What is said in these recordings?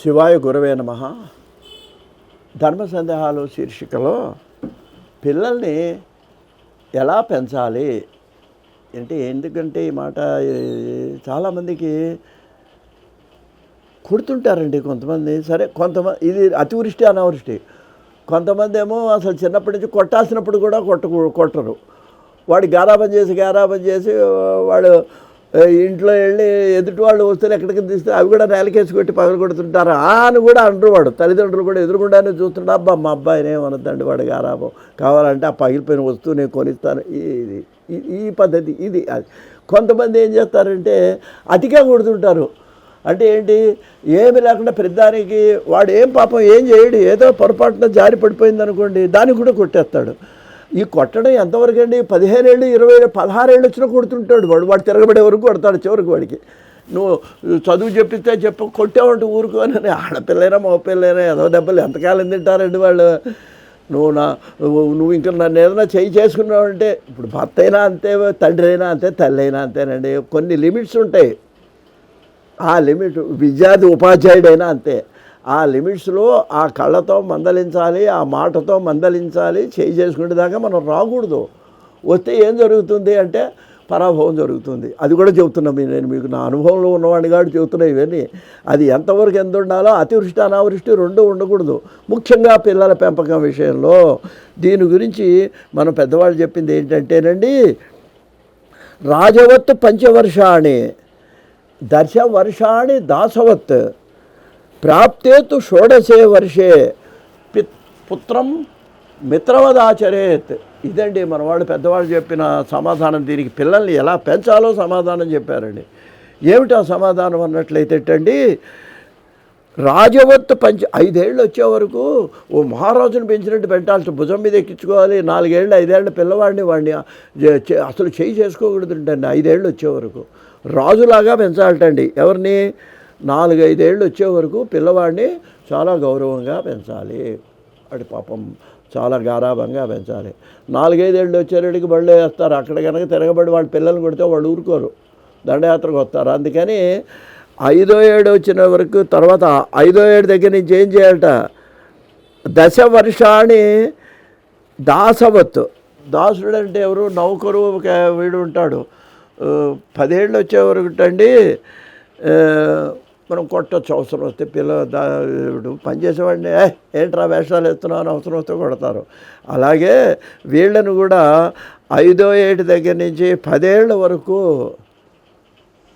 శివాయ గురవే నమ. ధర్మ సందేహాలు శీర్షికలో పిల్లల్ని ఎలా పెంచాలి? అంటే ఎందుకంటే ఈ మాట చాలామందికి కుడుతుంటారండి కొంతమంది. సరే కొంతమంది ఇది అతివృష్టి అనావృష్టి. కొంతమంది ఏమో అసలు చిన్నప్పటి నుంచి కొట్టాల్సినప్పుడు కూడా కొట్ట కొట్టరు. వాడు గారాబం చేసి గారాబం చేసి వాడు ఇంట్లో వెళ్ళి ఎదుటి వాళ్ళు వస్తువులు ఎక్కడికి తీస్తే అవి కూడా నేలకేసి కొట్టి పగలు కొడుతుంటారు? అని కూడా అంటారు వాడు. తల్లిదండ్రులు కూడా ఎదురుకుండానే చూస్తుంటే అబ్బా మా అబ్బాయిని ఏమనద్దండి వాడు గారాబం కావాలంటే ఆ పగిలిపోయిన వస్తువు నేను కొనిస్తాను. ఇది ఈ- పద్ధతి ఇది అది. కొంతమంది ఏం చేస్తారంటే అతిగా కొడుతుంటారు. అంటే ఏంటి? ఏమి లేకుండా ప్రతిదానికి వాడు ఏం పాపం ఏం చేయడు ఏదో పొరపాటున జారి పడిపోయింది అనుకోండి దానికి కూడా కొట్టేస్తాడు. ఈ కొట్టడం ఎంతవరకు అండి పదిహేను ఏళ్ళు ఇరవై ఏళ్ళు పదహారు వచ్చినా కొడుతుంటాడు వాడు. వాడు తిరగబడే వరకు కొడతాడు చివరికి వాడికి. నువ్వు చదువు చెప్పిస్తే చెప్ప కొట్టావంటే ఊరుకోని ఆడపిల్లైనా మగపిల్లైనా ఏదో దెబ్బలు ఎంతకాలం తింటారండి వాళ్ళు? నువ్వు నా నువ్వు నువ్వు ఇంకా నన్ను ఏదైనా చేయి చేసుకున్నావంటే ఇప్పుడు భర్త అయినా అంతే తండ్రి అయినా అంతే తల్లి అయినా అంతేనండి. కొన్ని లిమిట్స్ ఉంటాయి. ఆ లిమిట్ విద్యార్థి ఉపాధ్యాయుడైనా అంతే. ఆ లిమిట్స్లో ఆ కళ్ళతో మందలించాలి ఆ మాటతో మందలించాలి చేయి చేసుకునే దాకా మనం రాకూడదు. వస్తే ఏం జరుగుతుంది అంటే పరాభవం జరుగుతుంది. అది కూడా చెబుతున్నాం నేను మీకు నా అనుభవంలో ఉన్నవాడిని కాబట్టి చెబుతున్నా ఇవన్నీ. అది ఎంతవరకు ఎంత ఉండాలో అతివృష్టి అనావృష్టి రెండూ ఉండకూడదు. ముఖ్యంగా పిల్లల పెంపకం విషయంలో. దీని గురించి మన పెద్దవాళ్ళు చెప్పింది ఏంటంటేనండి రాజవత్ పంచవర్షాణి దశవర్షాణి దాసవత్. ప్రాప్తే తు షోడసే వర్షే. పిత్ పుత్రం మిత్రవదాచరేత్. ఇదండి మన వాళ్ళు పెద్దవాళ్ళు చెప్పిన సమాధానం. దీనికి పిల్లల్ని ఎలా పెంచాలో సమాధానం చెప్పారండి. ఏమిటా సమాధానం అన్నట్లయితే అండి రాజవత్ పంచ ఐదేళ్ళు వచ్చే వరకు ఓ మహారాజును పెంచినట్టు పెట్టాల్సి భుజం మీద ఎక్కించుకోవాలి. నాలుగేళ్ళు ఐదేళ్ళ పిల్లవాడిని వాడిని అసలు చేయి చేసుకోకూడదుంటండి. ఐదేళ్ళు వచ్చే వరకు రాజులాగా పెంచాలటండి. ఎవరిని? నాలుగైదేళ్ళు వచ్చే వరకు పిల్లవాడిని చాలా గౌరవంగా పెంచాలి. వాడి పాపం చాలా గారాభంగా పెంచాలి. నాలుగైదేళ్ళు వచ్చేటికి బళ్ళు వేస్తారు. అక్కడ కనుక తిరగబడి వాళ్ళ పిల్లల్ని కొడితే వాళ్ళు ఊరుకోరు. దండయాత్రకు వస్తారు. అందుకని ఐదో ఏడు వచ్చిన వరకు తర్వాత ఐదో ఏడు దగ్గర నుంచి ఏం చేయాలట? దశ వర్షాన్ని దాసవత్ దాసుడు అంటే ఎవరు? నౌకరు ఒక వీడు ఉంటాడు. పదేళ్ళు వచ్చే వరకు అండి మనం కొట్టచ్చు అవసరం వస్తే పిల్ల పనిచేసేవాడిని ఏంట్రా వేషాలు వేస్తున్నావు? అని అవసరం వస్తే కొడతారు. అలాగే వీళ్ళను కూడా ఐదో ఏటి దగ్గర నుంచి పదేళ్ళ వరకు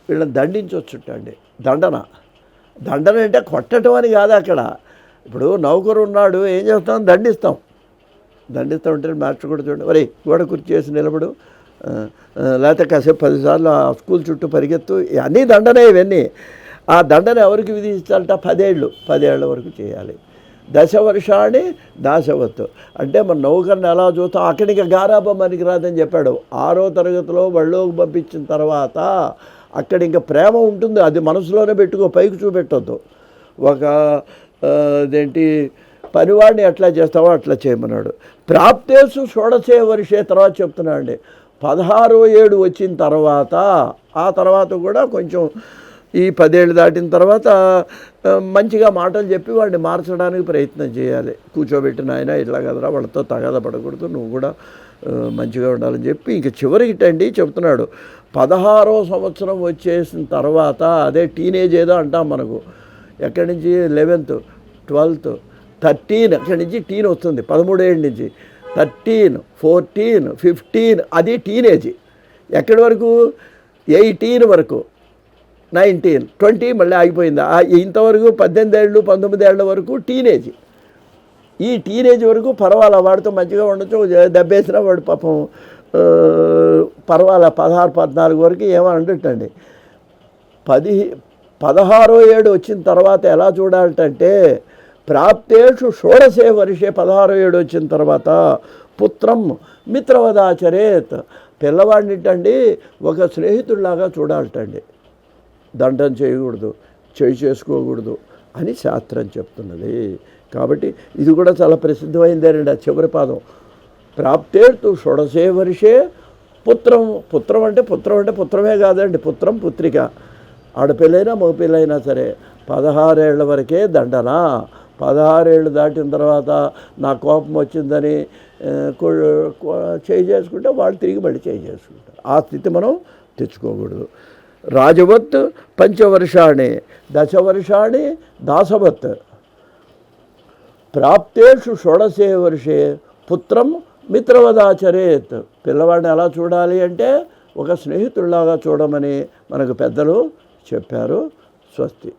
వీళ్ళని దండించవచ్చుటండి దండన. దండన అంటే కొట్టడం అని కాదు అక్కడ. ఇప్పుడు నౌకరు ఉన్నాడు ఏం చేస్తాం? దండిస్తాం. దండిస్తూ ఉంటే మాస్టర్ కూడా చూడండి మరి గోడ కుర్చీ చేసి నిలబడు. లేకపోతే కాసేపు పదిసార్లు ఆ స్కూల్ చుట్టూ పరిగెత్తు. అన్నీ దండనే ఇవన్నీ. ఆ దండన ఎవరికి విధించాలట? పదేళ్ళు పదేళ్ళ వరకు చేయాలి. దశ వర్షాన్ని దాశవత్తు. అంటే మన నౌకర్ని ఎలా చూస్తాం? అక్కడికి గారాబం మనకి రాదని చెప్పాడు. ఆరో తరగతిలో వాళ్ళోకి పంపించిన తర్వాత అక్కడ ఇంకా ప్రేమ ఉంటుంది. అది మనసులోనే పెట్టుకో పైకి చూపెట్టొద్దు. ఒక అదేంటి పనివాడిని ఎట్లా చేస్తావో అట్లా చేయమన్నాడు. ప్రాప్తేసు షోడసే వర్షే తర్వాత చెప్తున్నాడు అండి పదహారో ఏడు వచ్చిన తర్వాత ఆ తర్వాత కూడా కొంచెం ఈ పదేళ్ళు దాటిన తర్వాత మంచిగా మాటలు చెప్పి వాడిని మార్చడానికి ప్రయత్నం చేయాలి. కూర్చోబెట్టిన ఆయన ఇట్లా కదరా వాళ్ళతో తగద పడకూడదు నువ్వు కూడా మంచిగా ఉండాలని చెప్పి. ఇంక చివరికిటండి చెప్తున్నాడు. పదహారో సంవత్సరం వచ్చేసిన తర్వాత అదే టీనేజ్ ఏదో అంటాం మనకు. ఎక్కడి నుంచి? లెవెన్త్ ట్వెల్త్ థర్టీన్ అక్కడి నుంచి టీన్ వస్తుంది పదమూడేళ్ళ నుంచి. థర్టీన్ ఫోర్టీన్ ఫిఫ్టీన్ అది టీనేజ్. ఎక్కడి వరకు? ఎయిటీన్ వరకు. నైన్టీన్ ట్వంటీ మళ్ళీ ఆగిపోయింది. ఇంతవరకు పద్దెనిమిది ఏళ్ళు పంతొమ్మిది ఏళ్ళ వరకు టీనేజ్. ఈ టీనేజ్ వరకు పర్వాలా? వాడితో మంచిగా ఉండొచ్చు దెబ్బేసిన దెబ్బేసినా వాడు పాపం ఆ, పర్వాలా? పదహారు పద్నాలుగు వరకు ఏమనటండి పది పదహారో ఏడు వచ్చిన తర్వాత ఎలా చూడాలంటే ప్రాప్తేషు షోడసే వర్షే పదహారో ఏడు వచ్చిన తర్వాత పుత్రం మిత్రవదాచరేత్. పిల్లవాడినిటండి ఒక స్నేహితుడిలాగా చూడాలటండి. దండం చేయకూడదు చేయి చేసుకోకూడదు అని శాస్త్రం చెప్తున్నది. కాబట్టి ఇది కూడా చాలా ప్రసిద్ధమైందేనండి ఆ చివరి పాదం. ప్రాప్తేర్తు షొడసే వర్షే పుత్రం పుత్రం అంటే పుత్రం అంటే పుత్రమే కాదండి పుత్రం పుత్రిక. ఆడపిల్లైనా మగపిల్లైనా సరే పదహారేళ్ళ వరకే దండన? పదహారేళ్ళు దాటిన తర్వాత నా కోపం వచ్చిందని చేయి చేసుకుంటే వాళ్ళు తిరిగి మళ్ళీ చేయి చేసుకుంటారు. ఆ స్థితి మనం తెచ్చుకోకూడదు. రాజవత్ పంచవర్షాణి దశవర్షాణి దాసవత్. ప్రాప్తేషు షోడసే వర్షే పుత్రం మిత్రవదాచరేత్. పిల్లవాడిని ఎలా చూడాలి అంటే ఒక స్నేహితుడిలాగా చూడమని మనకు పెద్దలు చెప్పారు స్వస్తి.